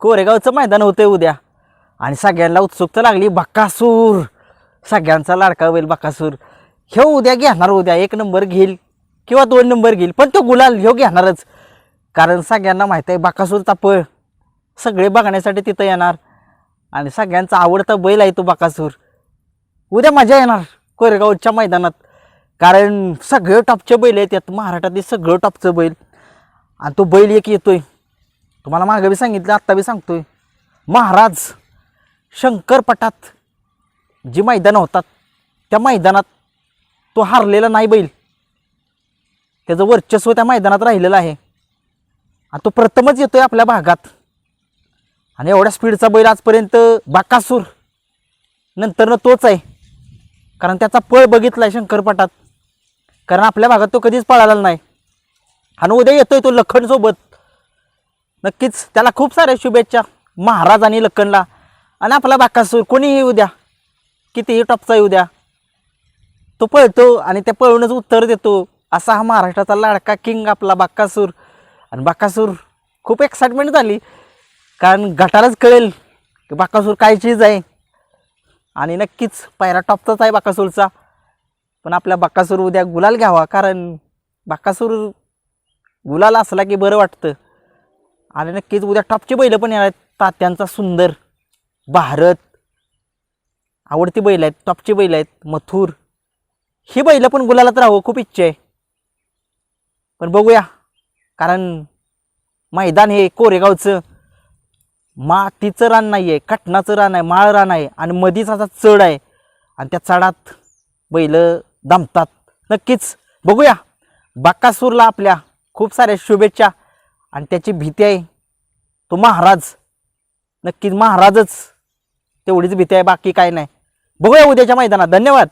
कोरेगावचं मैदान होतं उद्या. आणि सगळ्यांना उत्सुकता लागली बक्कासूर. सगळ्यांचा लाडका बैल बक्कासूर. ह्यो उद्या घेणार उद्या एक नंबर घेईल किंवा दोन नंबर घेईल पण तो गुलाल ह्यो घेणारच. कारण सगळ्यांना माहीत आहे बाकासूरचा पळ सगळे बघण्यासाठी तिथं येणार. आणि सगळ्यांचा आवडता बैल आहे तो बकासूर उद्या मजा येणार कोरेगावच्या मैदानात. कारण सगळे टॉपचे बैल आहेत यात महाराष्ट्रातील सगळं टॉपचं बैल. आणि तो बैल एक येतोय. तुम्हाला मागं बी सांगितलं आत्ता बी सांगतोय. महाराज शंकरपटात जी मैदानं होतात त्या मैदानात तो हारलेला नाही बैल. त्याचं वर्चस्व त्या मैदानात राहिलेलं आहे. आणि तो प्रथमच येतोय आपल्या भागात. आणि एवढ्या स्पीडचा बैल आजपर्यंत बाकासूर नंतरनं तोच आहे. कारण त्याचा पळ बघितला आहे शंकरपटात. कारण आपल्या भागात तो कधीच पळाला नाही. आणि उद्या येतोय तो लखनसोबत. नक्कीच. त्याला खूप साऱ्या शुभेच्छा महाराज आणि लक्कनला आणि आपला बाकासूर कोणीही द्या. कितीही टॉपचा येऊ द्या. तो पळतो आणि त्या पळूनच उत्तर देतो. असा हा महाराष्ट्राचा लाडका किंग आपला बाक्कासूर आणि बाक्कासूर खूप एक्साइटमेंट झाली. कारण गटालाच कळेल की बाक्कासूर काय चीज आहे. आणि नक्कीच पायरा टॉपचाच आहे बाकासूरचा पण आपल्या बाकासूर उद्या गुलाल घ्यावा. कारण बाकासूर गुलाल असला की बरं वाटतं. आणि नक्कीच उद्या टॉपचे बैलं पण येणार आहेत. तात्यांचा सुंदर भारत. आवडती बैल आहेत टॉपची बैल आहेत मथुर. ही बैलं पण गुलालात राहावं खूप इच्छा आहे. पण बघूया कारण मैदान हे कोरेगावचं. मातीचं रान नाही आहे कटनाचं रान आहे माळ रान आहे आणि मधीच असा चढ आहे. आणि त्या चढात बैल दमतात. नक्कीच बघूया बाकासूरला आपल्या खूप साऱ्या शुभेच्छा. आणि त्याची भीती आहे. तो महाराज. नक्कीच महाराजच. तेवढीच भीती आहे बाकी काय नाही. बघूया उद्याच्या मैदानात. धन्यवाद.